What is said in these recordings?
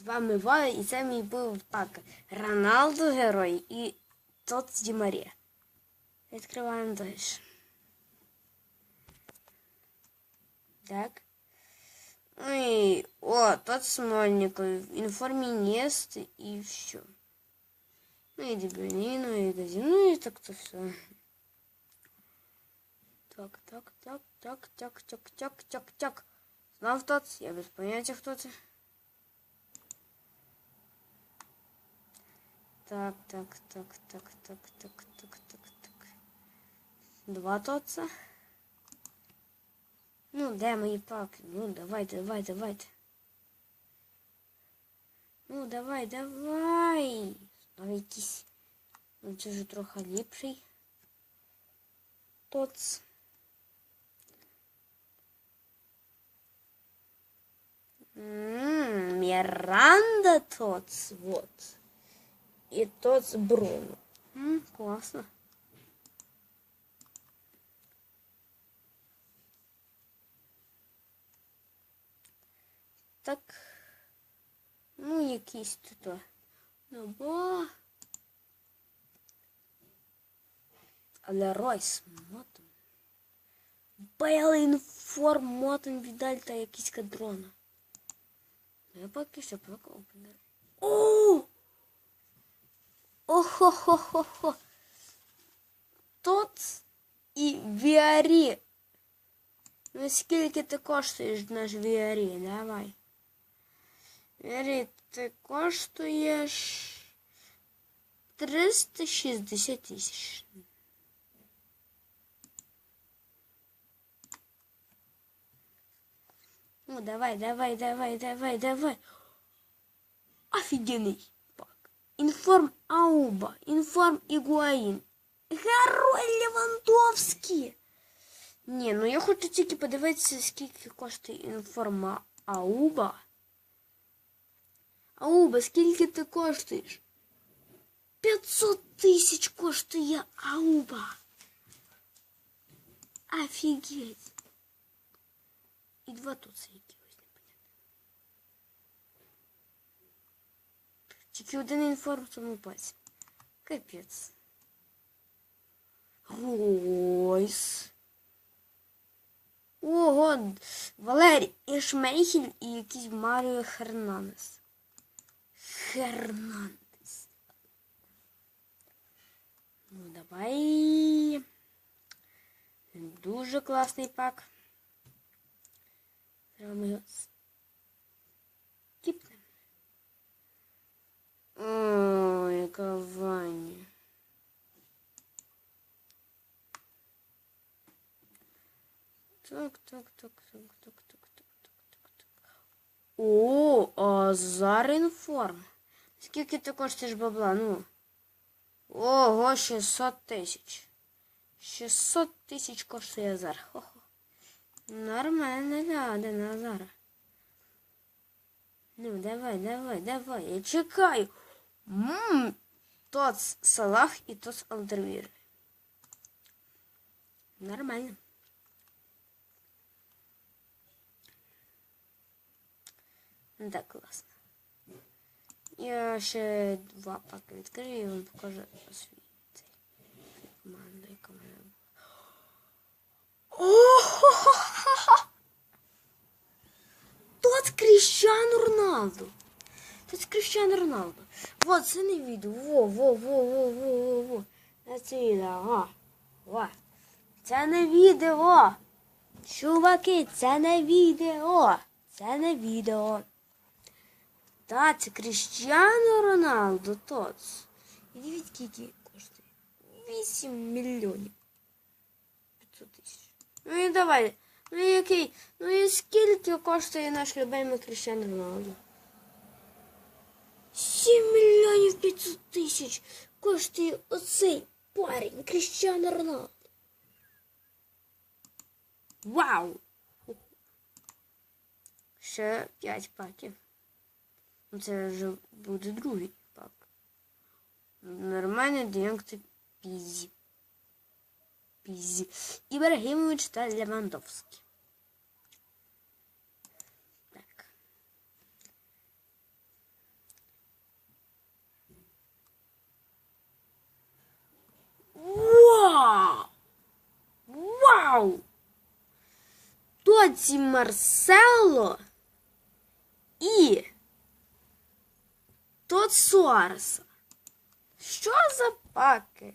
З вами Валя, і це мій був пак Роналду герой і тот з Дімарі. Відкриваємо далі. Так. Ну і о, тот Смольников. Інформі Нест і все. Ну і Дебюніну, і Газі. Ну і так то все. Так, так, так, так, так, так, так, так, так. Знав тот? Я без поняття, хто це. Так, так, так, так, так, так, так, так, так. Два тоца. Ну, де мої паки? Ну, давайте, давай, давайте. Ну, давай, давай. Знову якийсь. Ну, це вже трохи ліпший. Тоц. Ммм, Миранда Тоц, вот. И тот с Бруно. М, классно. Так. Ну, якийсь тут. Ну, бо. Але Ройс мотом. Бейл інформ мотом віддаль та якісь кадрона. Ну, я поки що прокол піде. О! Охо-хо-хо-хо. Тут і Віарі. Ну скільки ти коштуєш наш Віарі? Давай. Віарі, ти коштуєш 360 тисяч. Ну, давай, давай, давай, давай, давай. Офигенный пак. Информ Ауба, информ Игуаин. Герой Левандовський. Ні, ну я хочу тільки подивитися, скільки коштує інформа Ауба. Ауба, скільки ти коштуєш? 500 тисяч коштує Ауба. Офігеть. І два тут це Тільки один інформ в цьому пальці. Капець. Ройс. Ого, Валерій Ішмейхель і якийсь Маріо Хернандес. Хернандес. Ну, давай. Дуже класний пак. Треба ми його Ой, яка Так, так, так, так, так, так, так, так, так, так. О, Азар інформ. Скільки ти коштуєш бабла? Ну. Ого, 600 тисяч. 600 тисяч коштує Азар. Хо-хо. Нормально, да, на Азара. Ну, давай, давай, давай, я чекаю. Ммм, тот Салах і тот Алдервір. Нормально. Ну так, класно. Я ще два паки відкрию і вам покажу свій цей команду, яка в мене була. Тот Кріщану Роналду. Тут Кріщану Роналду. Вот, це не відео. Во, во, во, во, во, во, во. Це відео. Во. Во. Це не відео. Чуваки, це не відео. Це не відео. Та, це Кріщану Роналду, тоц. І дивіться, скільки коштує. 8 мільйонів. 500 тисяч. Ну і давай. Ну який? Ну і скільки коштує наш любимий Кріщану Роналду? 7 мільйонів 500 тисяч коштує оцей парень Кріщану Роналду. Вау! Ще 5 паків. Ну, Це вже буде другий пак. Нормально Діянкти Пізі. Пізі. Ібрагімович та Левандовський. Вау! Тоці Марсело і Тот Суареса. Що за паки?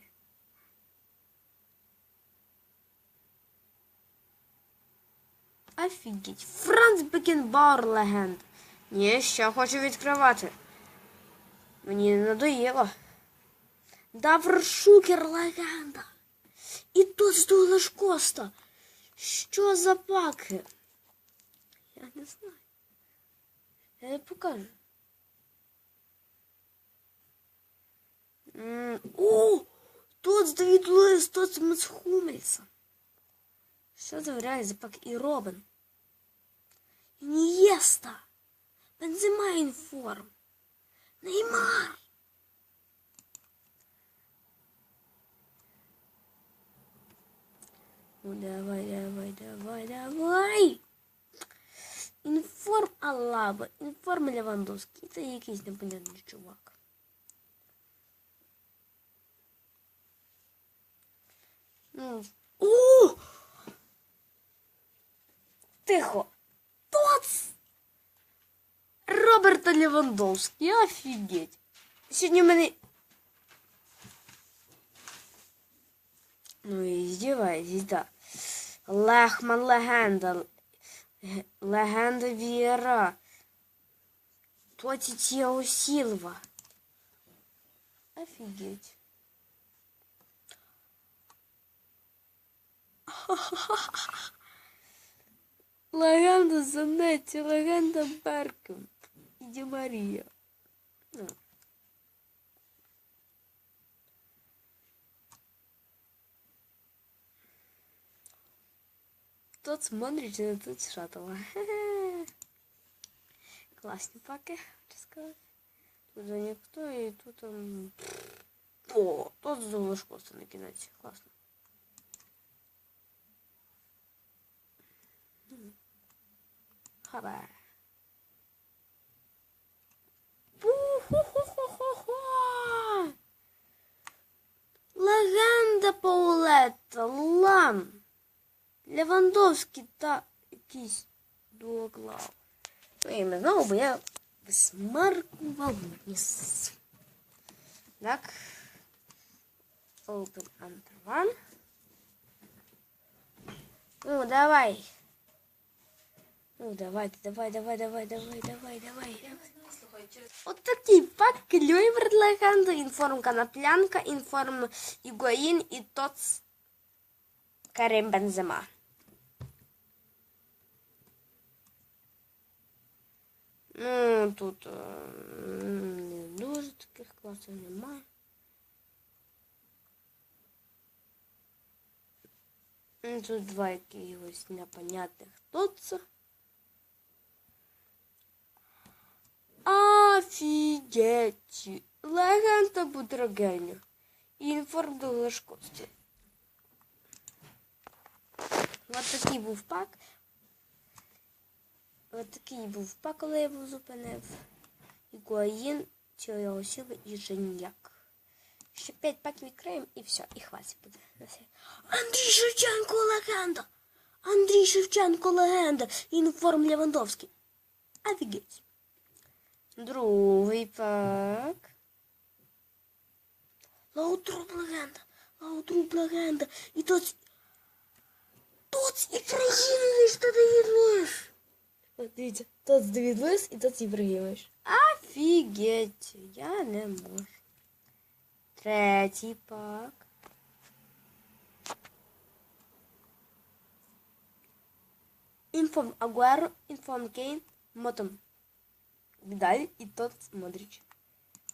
Офігеть. Франц Бекенбауер легенд. Ні, ще хочу відкривати. Мені не надоїло. Давр Шукер легенда. І тут здулиш Коста. Що за паки? Я не знаю. Я не покажу. О! Тут Давид Луїс, тут з Хумельса. Що за варіант за пак і Робин? Інієста. Бензима інформ. Неймар. Ну давай, давай, давай, давай. Інформ Алаба, інформ Левандовський. Це якийсь непонятний чувак. Ну. О! Тихо. Тоц! Роберта Левандовський, офігеть. Сьогодні в мене. Ну і здіваєтесь, да. Лехман легенда. Г- Легенда Віра. Тоті Тіо Сілва. Офігеть. Легенда Занетті, легенда Беркем. І Ді Марія. Тут смотрите, а тут шатова. Классні паки, хочу сказати. Тут за ніхто і тут там... О, тут золошкоса на кінець. Класно. Хаба. Пу-ху-ху-ху-ху-ху. Легенда Паулетта, Лан. Левандовський та якийсь двоглав. Ну, ім'я знову, бо я висмаркував ніс. Так. Open under one. Ну, давай. Ну, давайте, давай, давай, давай, давай, давай, давай, давай. От такий пак Клюйвер легенда, інформ Канаплянка, інформ Ігоїн і Тоц Карим Бензема. Ну, тут е, не дуже таких класів немає. Тут два якихось непонятних тоца. Офігеть! Легенда Будрагеня. Інформ до Лешкості. Ось такий був пак. Ось такий був пак, я був зупинив. Ігуаїн, Тіло сили і Женяк. Ще п'ять паків відкриємо і все, і хватить буде. Андрій Шевченко легенда! Андрій Шевченко легенда! Інформ Левандовський. Офігеть. Другий пак. Лаутруп легенда. Лаутруп легенда. І тут... Тут Ібрагімович та Давід Луїш. От Дивіться, тут Давід Луїс і тут Ібрагімович. Офігеть. Я не можу. Третій пак. Інформ Агуеро, інформ Кейн, Мотом. Далі і тот Модрич.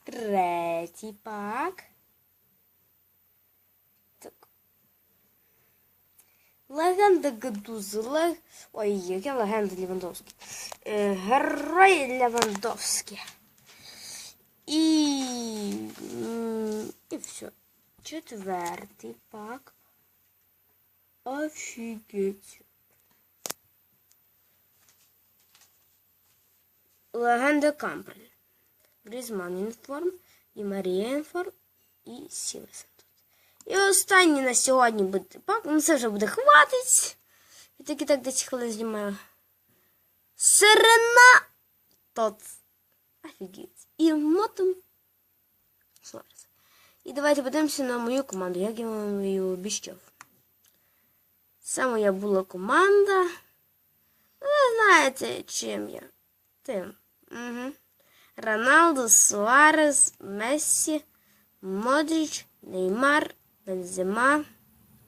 Третій пак. Легенда Гадузи. Лег... Ой, яка легенда Левандовський. Е, герой Левандовський. І... м, І все. Четвертий пак. Офігеть. Легенда Кампрель. Грізман інформ, і Марія інформ, і Сілесен тут. І останній на сьогодні буде пак. Ну це вже буде хватить. І і так десь хвилин знімаю. Сирена тот. Офігеть. І мотом. Суарес. І давайте подивимося на мою команду, як я вам її обіщав. Це моя була команда. Ну, ви знаєте, чим я. Тим. Угу. Роналдо, Суарес, Мессі, Модріч, Неймар, Бензема,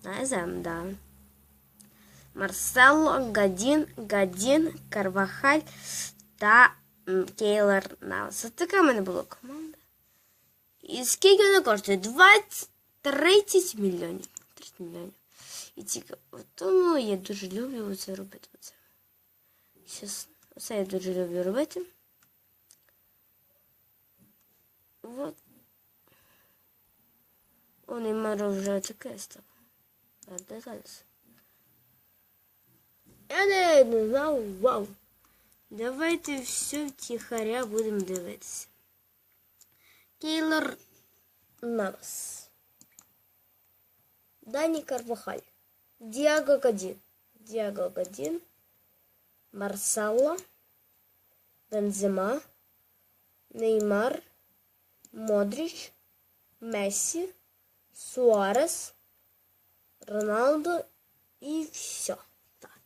Назем, да. Марсело, Гадін, Гадін, Карвахаль та м, Кейлор Навас. Ось така в мене була команда. І скільки вона коштує? 20, 30 мільйонів. 30 мільйонів. І цікаво. Тому я дуже люблю це робити. Оце. Щас, оце я дуже люблю робити. Вот. У Неймара вже таке стало. А де зараз? Я не, не знав, вау. Давайте все втихаря будемо дивитися. Кейлор Навас. Дані Карвахаль. Діаго Гадін. Діаго Гадін. Марсалло. Бензема. Неймар. Модріч. Мессі. Суарес. Роналдо і все. Так.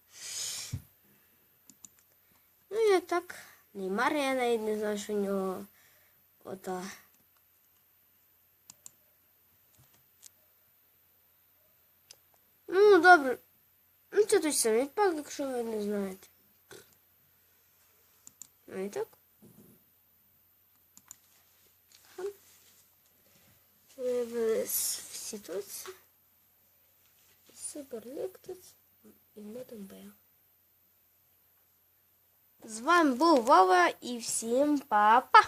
Ну і так. Неймар я навіть не знаю, що у нього ота. Ну, добре. Ну, це той самий пак, якщо ви не знаєте. Ну і так. Вивели всі тут. Супер ліктус і мотом Б. З вами був Вова і всім па-па!